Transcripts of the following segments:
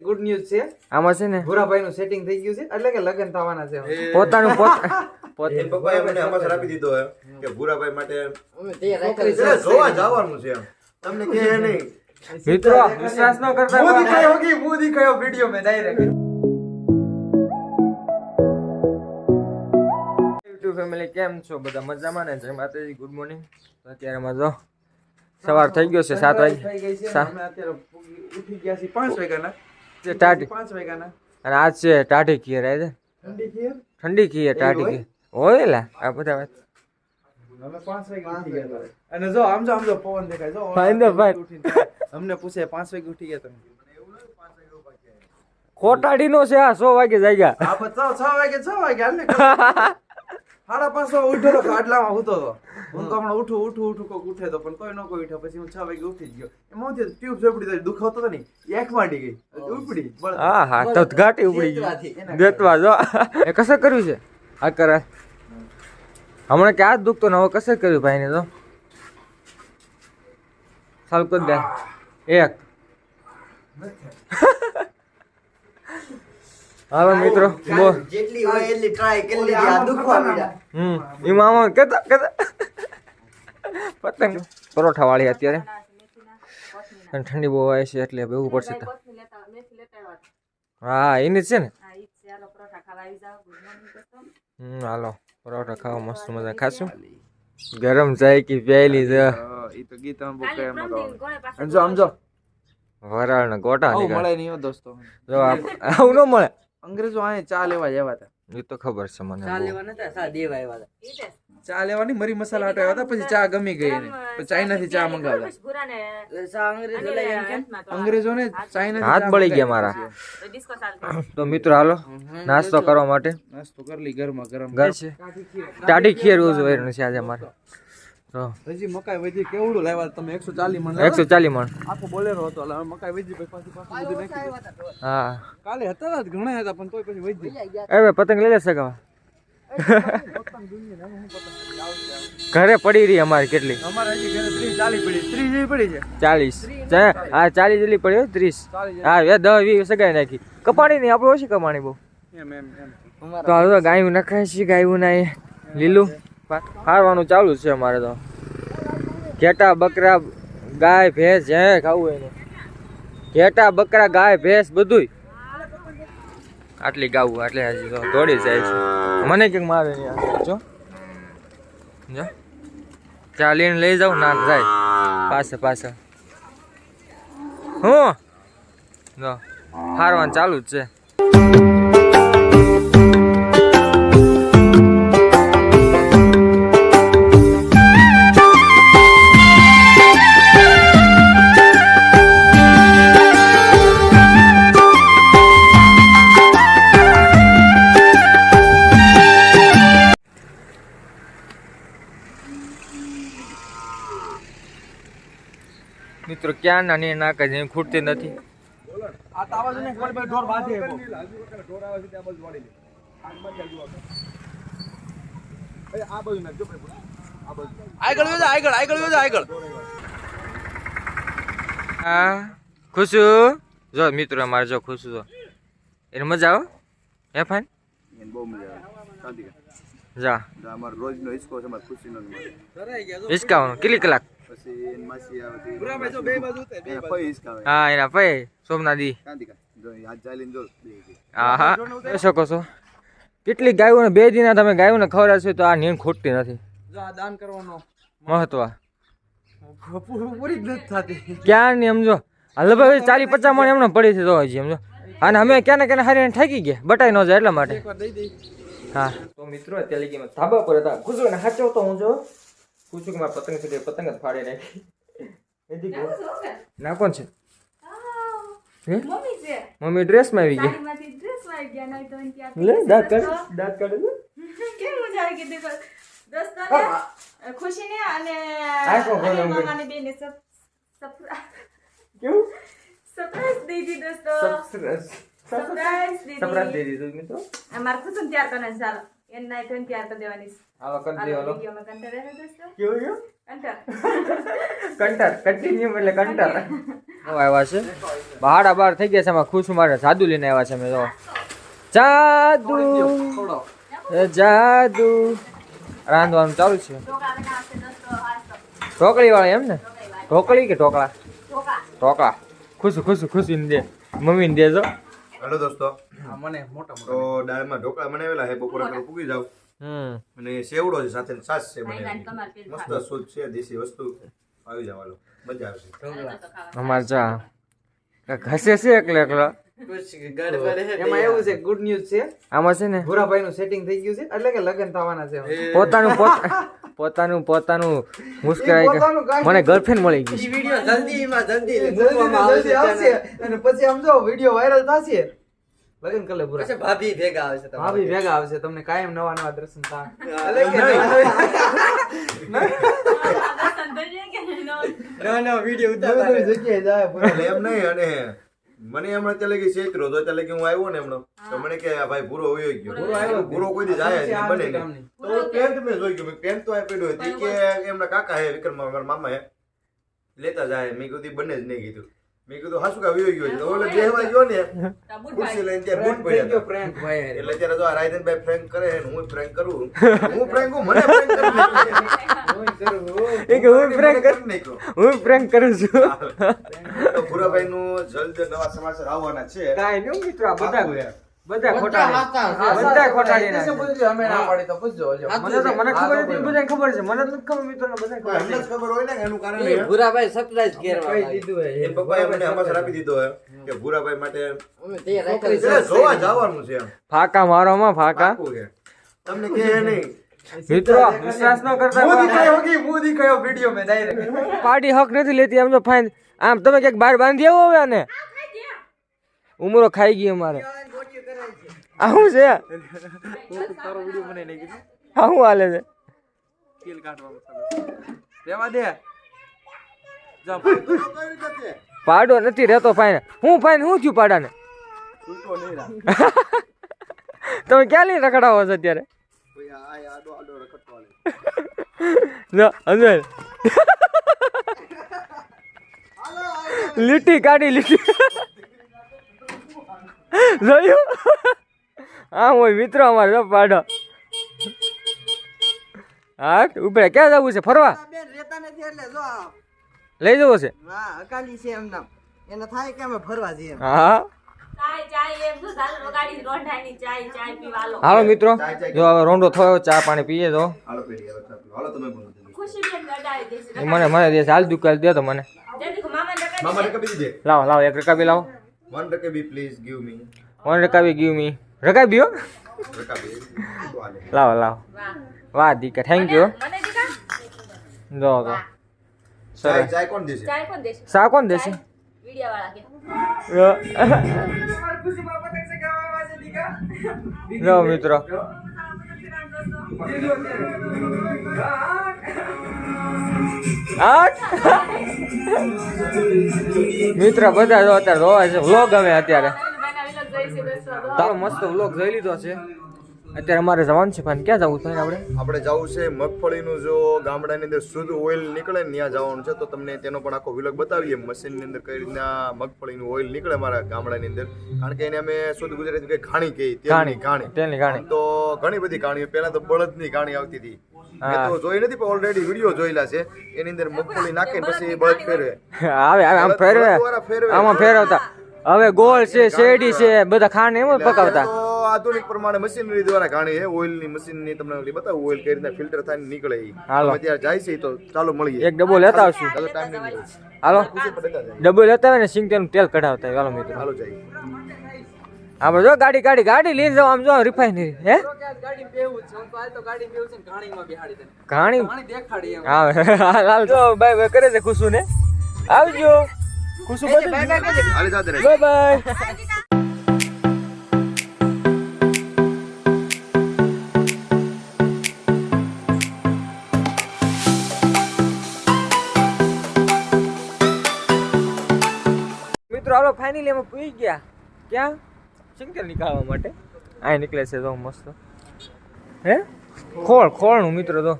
Good news છે. આમાં છે ને? ભૂરાભાઈ નું સેટિંગ થઈ ગયું છે. એટલે કે લગ્ન થવાના છે પોતાનું પોત પપ્પાએ મને સમાચાર આપી દીધો હે કે ભૂરાભાઈ માટે. જોવા જવાનું છે તમને કે નહીં. મિત્રો વિશ્વાસ ન કરતા મોદી કયો કે મોદી કયો વિડિયો મે ડાયરેક્ટ યુટ્યુબ ફેમિલી કેમ છો? બધા મજામાં ને? જય માતાજી ગુડ મોર્નિંગ અત્યારે મજો સવાર થઈ ગયો છે સાત વાગે થઈ ગઈ છે અમે અત્યારે ઉઠી ગયા છીએ પાંચ વાગ્યાના. ટાટી પાંચ વાગ્યાના. અને આજ છે ટાઢી ખીર આજે ઠંડી ખીર? ઠંડી ખીર ટાઢી ખીર. હોય લા આ બધા વાત. અને જો આમ જો આમ જો પવન દેખાય. જો ભાઈ. અમને પૂછે પાંચ વાગે ઉઠી ગયા તમે? ખોટાડી નો છે આ સો વાગે જાગ્યા. છ વાગે છ વાગે સાડા પાંચ વાગે ઉઠ્યો તો ખાટલામાં સૂતો તો. હું તો હમણાં ઉઠું ઉઠું ઉઠું કોઈ ઉઠે તો પણ કોઈ ન કોઈ ઉઠે. પછી હું છ વાગે ઉઠી જ ગયો. એમાં હું ટ્યુબ ચોપડી તો દુખાવતો હતો ને એક માંડી ગઈ. ઉપડી. હા હા તો ઘાટી ઉપડી ગઈ દેતવા જો. એ કસે કર્યું છે? આ કરે. હમણાં ક્યાં જ દુખતો ને હવે કસે કર્યું ભાઈને તો? સારું કરી દે. એક. હાલો મિત્રો બો જેટલી હોય એટલી ટ્રાય કરી લીધી આ દુખવા માંડ્યા હમ ઈ મામા કેતા કેતા. પતંગ. પરોઠા વાળી અત્યારે. અને ઠંડી બહુ આવે છે એટલે બેવું પડશે તો. હા એની જ છે ને? હમ હાલો. પરોઠા ખાવા મસ્ત મજા ખાશું? ગરમ જાય કે પેલી છે હા, ઈ તો ગીતા ગાવાનું. અને જો આમ વરાળ ને ગોટા નીકળે. મળે નહીં દોસ્તો. જો આપ- આવું ન મળે. અંગ્રેજો અહીં ચા લેવા આવ્યા હતા એ તો ખબર છે મને ચા. લેવા નતા ચા દેવા આવ્યા હતા. ચા લેવાની મરી મસાલા આટો આવ્યા હતા પછી ચા ગમી ગઈ એને. પછી ચાઇનાથી ચા મંગાવ્યા. અંગ્રેજો ને ચાઇનાથી હાથ બળી ગયા મારા. તો મિત્રો હાલો નાસ્તો કરવા માટે. નાસ્તો કરી લી ગરમા ગરમ. ઘર છે. ટાઢી ખીર ઉજવાયનું છે આજે મારે તો હજી મકાઈ વધી કેવડું લાવ્યા તમે? એકસો ચાલીસ મણ એકસો ચાલીસ મણ. આખો બોલેરો હતો એટલે મકાઈ વધી પછી પાછી પાછી બધું નાખી હા. કાલે હતા જ ઘણા હતા પણ તોય પછી વધી હવે પતંગ લઈ લેશે સગાવા ઘરે પડી રહી અમારી કેટલી? અમારે હજી ઘરે ત્રીસ ચાલીસ પડી ત્રીસ જેવી પડી છે. ચાલીસ. હા ચાલીસ જેટલી પડી હો, ત્રીસ. ચાલીસ હા એ દસ વીસ સગાઈ નાખી. કપાણી નહીં આપણે ઓછી કમાણી બહુ. એમ એમ એમ. તો હવે ગાયું નખાય છે ગાયું ના એ લીલું? ખાવાનું ચાલુ છે અમારે તો. ઘેટા, બકરા, ગાય, ભેંસ, જે ખાવું એને. ઘેટા, બકરા, ગાય, ભેંસ બધુંય. આટલી ગાવું, આટલી હજી તો દોડી જાય છે. મને કંઈક મારે. જો. જો. ચાલીને લઈ જાઉં, ના જાય. પાસે પાસે હું? હારવાનું ચાલુ જ છે. ક્યાં નાની નાકા જેમ ખૂટતી નથી? આ તાવા છે ને કોઈ ભાઈ ઢોર બાંધે એવો. આગળ વયો જા, આગળ આગળ વયો જા, આગળ. હા ખુશુ જો મિત્રો અમારે જો ખુશુ જો એને મજા આવો? હે ફાઈન બહુ મજા આવે. જા. અમારો રોજનો હિસકો છે અમારે ખુશીનો જ જો. હિસકાવાનું. કેટલી કલાક? પછી માસી આવે તે ભાઈ જો બે બાજુ ઉતરે, બે બાજુ. ફઈ હા એના ભાઈ સોમનાથી શાંતિ જો હાથ શકો છો. કેટલી ગાયોને બે દિના તમે ગાયોને ખવડાવશો તો આ નીણ ખૂટતી નથી. જો આ દાન કરવાનો મહત્વ. પૂરી જ નથી થતી. ક્યાં ની સમજો લગભગ ચાલી પચાસ મણ એમને પડી છે તો હજી સમજો અને અમે ક્યાં ને ક્યાં હારીને થાકી ગયા બટાઈ ન જાય એટલા માટે. એકવાર દઈ દઈ. હા. તો મિત્રો અત્યારે ધાબા પર હતા ગુજરો ને હાચો તો હું જો. ખુશું કે મારા પતંગ છે પતંગ જ ફાડી નાખી. ના કોણ છે? મમ્મી ડ્રેસમાં આવી ગયા લે દાંત કાઢ દાંત કાઢ કેમ મજા આવી ગઈ દેખો દોસ્તોને ખુશીને અને અને મામાની બેને સપરા- કેવું? સરપ્રાઈઝ દઈ દીધી દોસ્તો. સરપ્રાઈઝ. સરપ્રાઈઝ દઈ દીધું મિત્રો. અમારે ખુશીને તૈયાર છે, ચાલો. એને નાઈ ધોઈને તૈયાર કરી દેવાની આવા કરી હાલો, દેવાનો વિડીયોમાં કંટાળ રહે દોસ્તો? કેવું કેવું? કંટાળ કંટાર કન્ટિન્યુ એટલે કંટાર. આવ્યા છે? બાર બહાર થઈ ગયા છે એમાં ખુશ મારે જાદુ લઈને આવ્યા છે મેં તો. જાદુ જાદુ. રાંધવાનું ચાલુ છે. ઢોકળા વાળી એમ ને? ઢોકળી કે ઢોકળા? ઢોકળા. ખુશ ખુશ ખુશ ખુશીને દે. મમ્મીને દેજો. હેલો દોસ્તો. મને મોટા તો મોટા દાળમાં ઢોકળા બનાવેલા છે બપોરે તમે પૂગી જાવ હમ. અને સેવડો છે સાથે છાશ છે પેલું મસ્ત શુદ્ધ છે દેશી વસ્તુ. આવી જવાનો મજા આવશે. અમાર તો ચા ઘસે છે એકલે એકલો. એમાં એવું છે ગુડ ન્યૂઝ છે. આમાં છે ને? ભૂરાભાઈ નું સેટિંગ થઈ ગયું છે એટલે કે લગ્ન થવાના છે પોતાનું પોત- પોતાનું પોતાનું મુસ્કરાઈ મને ગર્લફ્રેન્ડ મળી ગઈ વીડિયો જલ્દીમાં જલ્દી જલ્દી મૂકવામાં ને જલ્દી આવશે આવશે. અને પછી આમ જો વીડિયો વાયરલ થશે. લગ્ન કલે લે પછી પૂરા ભાભી ભેગા આવશે તમારા ભાભી ભેગા આવશે. તમને કાયમ નવા નવા દર્શન થાય. ના ના વીડિયો નવી જગ્યાએ જાય એમ નહીં અને મને હમણાં ત્યાં લગી છેતરો તો ત્યાં લગી હું આવ્યો ને હમણાં. તો મને કે આ ભાઈ પૂરો હોય ગયો. પૂરો આવ્યો. પૂરો કોઈ દી જાય જ બને નહીં. તો પેન્ટ મેં જોઈ ગયું. મેં પેન્ટ તો આ પડ્યું હતી કે એમના કાકા હે વિક્રમ મારા મામા હે. લેતા જાય. મેં કીધું બને જ નહીં કીધું. મેં કીધું હાસુ કા વયો ગયો તો ઓલે બેહવા ગયો ને ખુશી બુટ ખુરશી ભાઈ. લઈને ત્યાં બૂટ પડ્યા ગયો પ્રેન્ક ભાઈ. એટલે ત્યારે જો રાયદન ભાઈ પ્રેન્ક કરે ને હું પ્રેન્ક કરું હું પ્રેન્ક હું મને પ્રેન્ક કરી નાખ્યો. કરું, ઓય. એ હું પ્રેન્ક કરી નાખ્યો. હું પ્રેન્ક કરું છું તો ભૂરાભાઈનું જલ્દ નવા સમાચાર આવવાના છે કાઈ નહીં મિત્રો આ બધા છે. બધા ખોટા બધા છે. હાચા, હા, હાચા. બધા ખોટા છે. કશે પૂછજો, અમે ના પાડી તો પૂછજો હજો. મને તો મને ખબર હતી કોઈ ખબર છે. મને નથી ખબર મિત્રોને બધાને ખબર એમને જ છે ખબર હોય ને એનું કારણ એ એ. ભૂરાભાઈ સરપ્રાઈઝ કરવા કહી દીધું હે. એન પપ્પાએ મને સમાચાર આપી દીધો હે કે ભૂરાભાઈ માટે અમે તૈયાર રાખેલું એટલે છે. જોવા જવાનું છે ફાકા મારોમાં ફાકા. તમને કહે નહીં. મિત્રો વિશ્વાસ ન કરતા વીડિયો મેં. પાર્ટી હક નથી લેતી આમ તો ફાઇન આમ તમે ક્યાંક બહાર બાંધી આવો હવે આને. ઉમરો ખાઈ ગઈ અમારે આવું છે? આ આવું હાલે છે. તેલ કાઢવામાં રેવા દે પાડો, નથી રહેતો ફાઈન હું ફાઈન હું થયું પાડાને? નહીં. તમે ક્યાં લઈ રખડાવો છો અત્યારે? લીટી કાઢી લીટી. જોયું? હા હોય મિત્રો અમારે જો પાડો. હા ઉપર ક્યાં જવું છે? ફરવા? લઈ જવો છે? હા અકાલી છે એમના એને થાય કે અમે ફરવા જઈએ હા. હાલો મિત્રો જો હવે રોંડો થયો ચા પાણી પીએ તો. મને મને દે હાલ દુકાલ દે તો મને. લાવો લાવો એક રકાબી લાવો. વન રકાબી પ્લીઝ ગીવ મી વન રકાબી ગીવ મી રકાબી હો. રકાબી. તો લાવો લાવો. વાહ દીકા થેન્ક યુ મને દીકા જો તો ચાય ચાય કોણ દેશે? ચાય કોણ દેશે? સા કોણ દેશે? વિડિયા વાળા કે. જો. મિત્રો. મિત્ર બધા જો અત્યારે જોવા છે. વ્લોગ અમે અત્યારે. તારો મસ્ત વ્લોગ જોઈ લીધો છે. અત્યારે અમારે જવાનું છે પણ ક્યાં જવું છે આપણે? આપણે જવું છે મગફળીનું જો ગામડાની અંદર શુદ્ધ ઓઇલ નીકળે ને ત્યાં જવાનું છે. તો તમને તેનો પણ આખો વિલોગ બતાવીએ. મશીનની અંદર કઈ રીતના મગફળીનું ઓઇલ નીકળે મારા ગામડાની અંદર. કારણ કે એને અમે શુદ્ધ ગુજરાતી કઈ ઘાણી કહી તેલની ઘાણી તેલની ઘાણી તો ઘણી બધી ઘાણીઓ પહેલા તો બળદની ઘાણી આવતી હતી. તો જોઈ નથી પણ ઓલરેડી વીડિયો જોયેલા છે. એની અંદર મગફળી નાખીને પછી બળદ ફેરવે. આવે આવે આમ ફેરવે. આમાં ફેરવતા. હવે ગોળ છે શેરડી છે બધા ખાંડ એમ પકાવતા. આધુનિક પ્રમાણે મશીનરી દ્વારા ઘાણી છે ઓઇલની મશીનની તમને ઓલી બતાવું ઓઇલ કઈ રીતના ફિલ્ટર થાય ને નીકળે હાલો. તમે જાય છે તો ચાલો મળીએ. એક ડબ્બો લેતા આવશું ચાલો ટાઈમ નહીં હાલો. ડબ્બો લેતા આવે ને સિંગ તેનું તેલ કઢાવતા હોય. હાલો મિત્રો. હાલો જાય. આપણે જો ગાડી ગાડી ગાડી લઈને જાવ આમ જો રિફાઈનરી હે? ને. ઘાણી? હા હાલ જો બાય બાય કરે છે ખુશું ને? આવજો. ખુશુ. Bye bye. મિત્રો હાલો ફાઇનલી અમે પૂછી ગયા. ક્યાં? સિંગર નીકળવા માટે. આ નીકળે છે તો મસ્ત. હે? ખોળ ખોળનું મિત્ર તો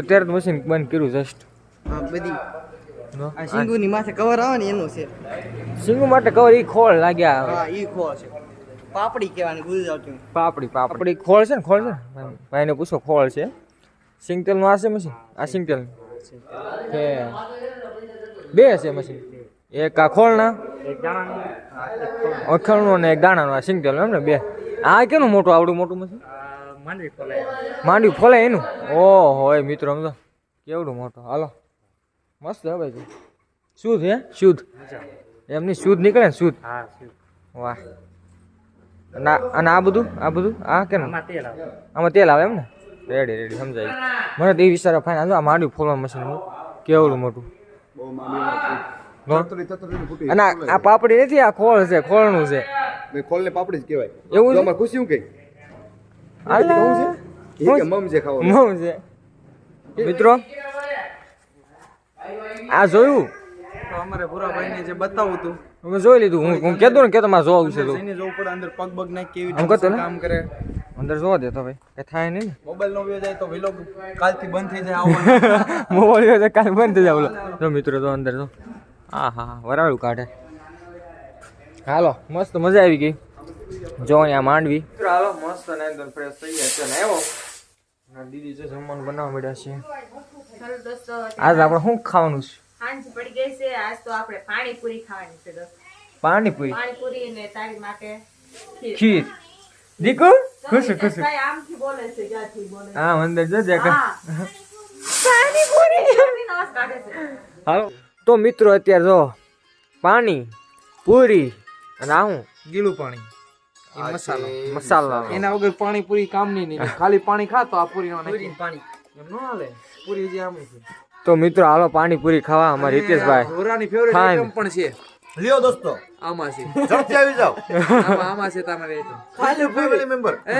અત્યારે તો મશીન બંધ કર્યું જસ્ટ બધી. આ શીંગુની માથે કવર આવે ને એનું છે. સિંગુ માટે કવર ઈ ખોળ લાગ્યા હા ઈ ખોળ છે. પાપડી કહેવાની ગુજરાતી પાપડી પાપડી. ખોળ છે ને ખોળ છે ને? ભાઈને પૂછો ખોળ છે. સિંગતેલનું આ છે મશીન આ સિંગતેલ. કે બે છે મશીન એક આ ખોળના? અખણનું અને એક દાણાનું આ સિંગતેલ એમ ને બે. આ કેનું મોટું આવડું મોટું મશીન માંડવી ફોલે એનું? ઓહો હોય મિત્રો સમજો કેવડું મોટું? હાલો. મસ્ત હે ભાઈ શુદ્ધ હે? શુદ્ધ. એમની શુદ્ધ નીકળે ને શુદ્ધ? વાહ. અને આ- બધું? આ બધું? આ કેમ આમાં તેલ આવે. એમ ને? રેડી રેડી સમજાય. મને તો એ વિચાર ફાઈન આ માંડ્યું ફોલવા મશીન કેવડું મોટું? અને આ- આ પાપડી નથી આ ખોળ છે ખોળનું છે. ખોળને પાપડી જ કહેવાય. એવું છે? અમારે ખુશી શું કઈ મમ છે ખાવાનું? મમ છે. મિત્રો આ જોયું? તો અમારે ભૂરાભાઈને જે બતાવું તું. મેં જોઈ લીધું. હું હું કહેતો ને કે તમારે જોવું છે તો. જોવું પડે અંદર પગ બગ નાખી કેવી રીતે? કામ કરે. અંદર જોવા દે તો ભાઈ. કઈ થાય નહીં મોબાઈલ નો વ્યવ જાય તો વિલોગ કાલથી બંધ થઈ જાય આવવાનું. મોબાઈલ કાલ બંધ થઈ જાય બોલો જો મિત્રો તો અંદર તો હા હા વરાળું કાઢે. હાલો મસ્ત મજા આવી ગઈ. જો અહીંયા માંડવી. હાલો મસ્ત ને એકદમ ફ્રેશ થઈ ગયા છે ને આવ્યો દીદી છે જમવાનું બનાવવા મળ્યા છે. દોસ્તો આજ આપણે શું ખાવાનું છે? સાંજ પડી ગઈ છે આજ તો આપણે પાણીપુરી ખાવાની છે દોસ્તો પાણીપુરી? પાણીપુરી ને તારી માટે ખીર. દીકુ ખુશ ખુશ આમ થી બોલે છે ક્યાંથી બોલે હા અંદર જો હા. પાણીપુરી. અવાજ કાઢે છે. હાલો. તો મિત્રો અત્યારે જો પાણી પૂરી અને આ હું ગીલું પાણી. મસાલો. મસાલા એના વગર પાણી પૂરી કામની નહીં. ખાલી પાણી ખા તો આ પૂરી પાણી. એમ ન હાલે. પૂરી જે આમ તો મિત્રો હાલો પાણીપુરી ખાવા અમારા હિતેશભાઈ. હોરાની ફેવરેટ આઈટમ પણ છે. લ્યો દોસ્તો. આમાં છે. ઝડપથી આવી જાવ આમાં આમાં છે તમારે ખાલી ફેમિલી મેમ્બર એ.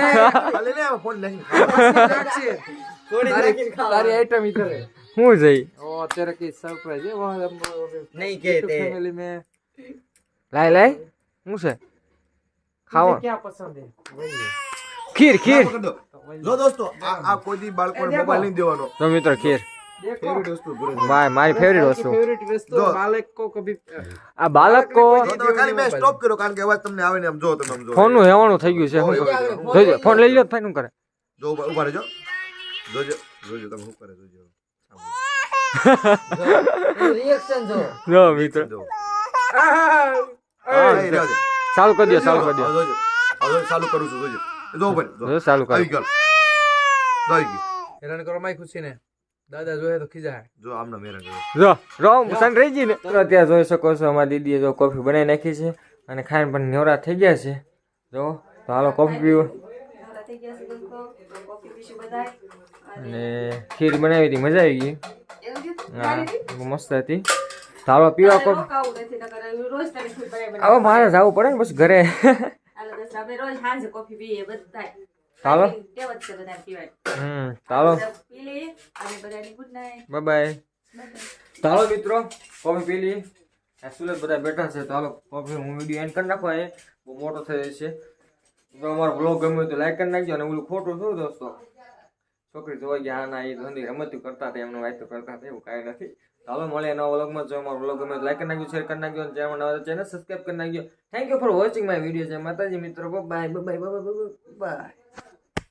ખાલી લે ફોન લઈ થોડી તારી આઈટમ ઇધર હું જઈ? ઓ અત્યારે કે સરપ્રાઈઝ એ વહ નહીં કે તે. ફેમિલી મે. લાય લાય. હું છે? ખાવા. ક્યાં પસંદ હે ખીર ખીર. જો દોસ્તો આ કોઈ બાળકોને મોબાઈલ નહીં દેવાનો. તો મિત્રો ખેર. ફેવરિટ વસ્તુ ભાઈ આ બાળક કર્યો કારણ કે અવાજ તમને આવે ને આમ જો તમે આમ જો. થઈ ગયું છે ફોન લઈ લો ફાઈ નું કરે? જો કરે જોજો. રિએક્શન જો. જો મિત્ર. ચાલુ કરી દો ચાલુ કરી દો. ચાલુ કરું છું જોજો. જો ઉપર જો ચાલુ કરી. ગયો. જો આવી હેરાન કરો માય ખુશી ને. દાદા જોયે તો ખીજા જો આમનો મેરા જો રોમ સન રહી ગઈ ને ત્યાં જોઈ શકો છો અમારી દીદીએ જો કોફી બનાવી નાખી છે અને ખાઈને પણ નેવરા થઈ ગયા છે. જો તો હાલો કોફી પીવો. નવરા થઈ ગયા છે દોસ્તો તો કોફી પીશું બધાય. અને ખીર બનાવી હતી મજા આવી ગઈ. હા તારી મસ્ત હતી. તો પીવા તારે કોફી. રોજ તારે હવે મારે જવું પડે ને બસ ઘરે. હાલો દોસ્તો, આપણે રોજ સાંજે કોફી પીએ બધાય. હાલો. ટેવ છે બધાને પીવાય. હમ ચાલો પી લઈએ અને બધાની ગુડ નાઇટ બાય બાય ચાલો મિત્રો કોફી પી લઈએ આ સુરત બધા બેઠા છે ચાલો કોફી હું વીડિયો એન્ડ કરી નાખો એ બહુ મોટો થઈ જશે તો અમારો બ્લોગ ગમ્યો તો લાઈક કરી નાખજો અને ઓલું ખોટું શું દોસ્તો? છોકરી જોવા ગયા ના એ ધંધી રમતું કરતા હતા એમનું વાત કરતા હતા એવું કાંઈ નથી. હાલો મળે નવા વ્લોગમાં. જો અમારો વ્લોગ ગમે લાઈક કરી નાખ્યું શેર કરી નાખજો જે ચેનલ નવા ચેનલ સબસ્ક્રાઈબ કરી નાખજો. Thank you for watching my video છે માતાજી મિત્રો. Bye bye bye bye